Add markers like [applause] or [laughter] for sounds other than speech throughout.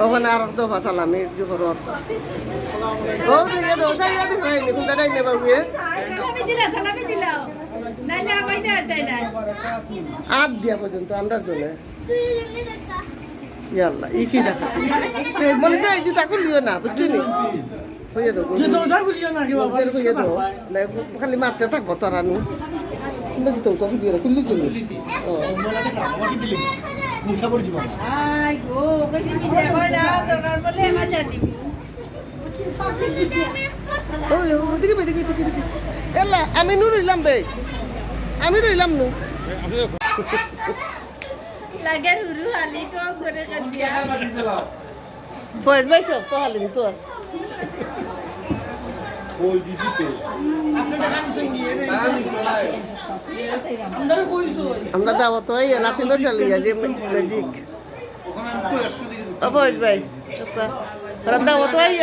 ওখানে আর দফা সালামি জোহরত ও দিয়ে দো সাইয়া দি হয়নি কোনটা ডাইনে বাবুয়ে আট দিয়া পর্যন্ত আমরার জন্য ইয়াল্লা ই কি দেখা? মনে হয় জুতা খুলিও না বুঝছি হয়ে দেবো হয়ে দেবো। খালি মারতে থাকব তোরা নু জুতো তো খুলিও না খুললি চলি মুছা পড়ছি বাবা আই গো কইছি কি যাব না দরকার বলে আমার জানি ওদিকে এলা আমি নু রইলাম বে। আমি রইলাম নু। লাগে হুরু হালি তো করে কাটিয়া বয়স বয়স তো হালি তো হালিম তো। আমরা দিছিতে আমরা এই নাতি তো চালিয়া যে ম্যাজিক। তো ফয়েজ ভাই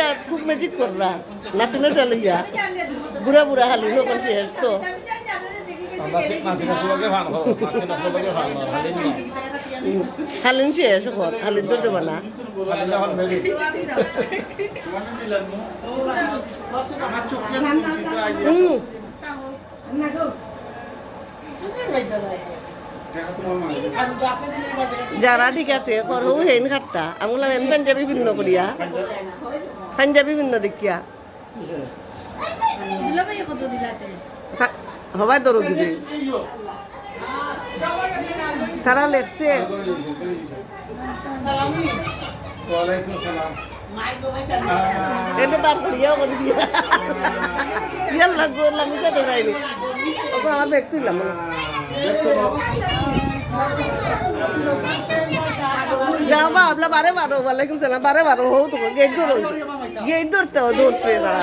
আর খুব ম্যাজিক কররা নাতি তো চালিয়া বুড়া বুড়া হালি লোক শেষ তো। হালিন শেষ এখন হালিন তো দেবা না। দিলাম যারা ঠিক আছে করহু হেন খাট্টা। আমি এন পাঞ্জাবি ভিন্ন করিয়া। পাঞ্জাবি ভিন্ন দেখিয়া। দিলা ভাই, কত দিলাতে থা- হবাই দরো দিবি তারা লেখছে। এটা বার করিয়াও করে দিয়া। ইয়ার তো বা আপলা বারে বারো ওয়ালাইকুম সালাম বারে বারো হো তো, গেট ধরো গেট ধরতে হবে ধরছে তারা।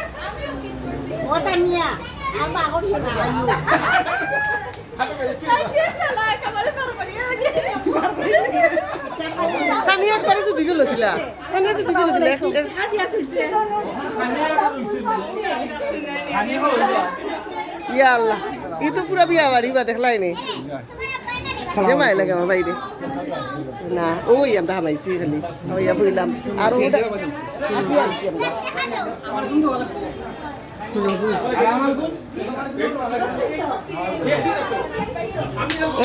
কুন্ডা ইয়াল্লা এগুলো জানেও না আন করুন পাবে এমন সানি একবারে যদি গেল দিলা সানি যদি গেল দিলা এখন দিয়া তুলছে ই তো পুরা বিয়া বাড়ি বা দেখলাই নি লাগে আমার বাইরে না ওই আমরা হামাইছি খালি বইলাম আর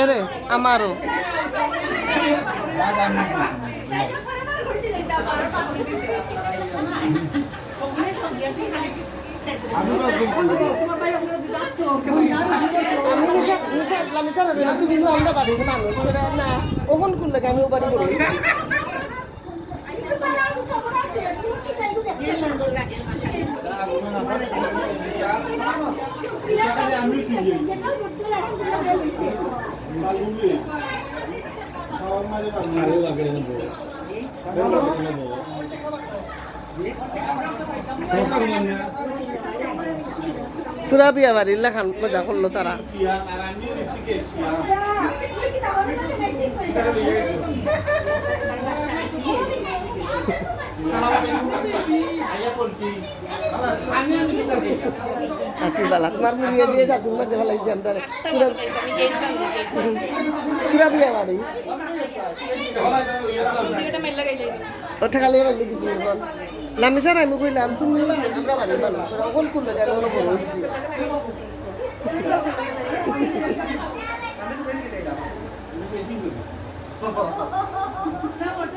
এরে আমারও আমি নিসা নিসা নিসা না তুমি আমরা বাড়ি মানুষ না ওখান খুললে আমি ও বাড়ি করি আমি ঠিক গেছি পুরা বিয়া বাড়ির লেখান মজা করল তারা। [laughs] আছি বালা তোমার মুড়িয়ে দিয়ে যা তুমি মাঝে ফেলাইছি আমরা। পুরা পুরা বিয়া বাড়ি। ওটা খালি এবার লিখেছি এখন লামি স্যার আমি কইলাম তুমি আমরা বাড়ি মানুষ ওখান করলে কেন ওরা [laughs]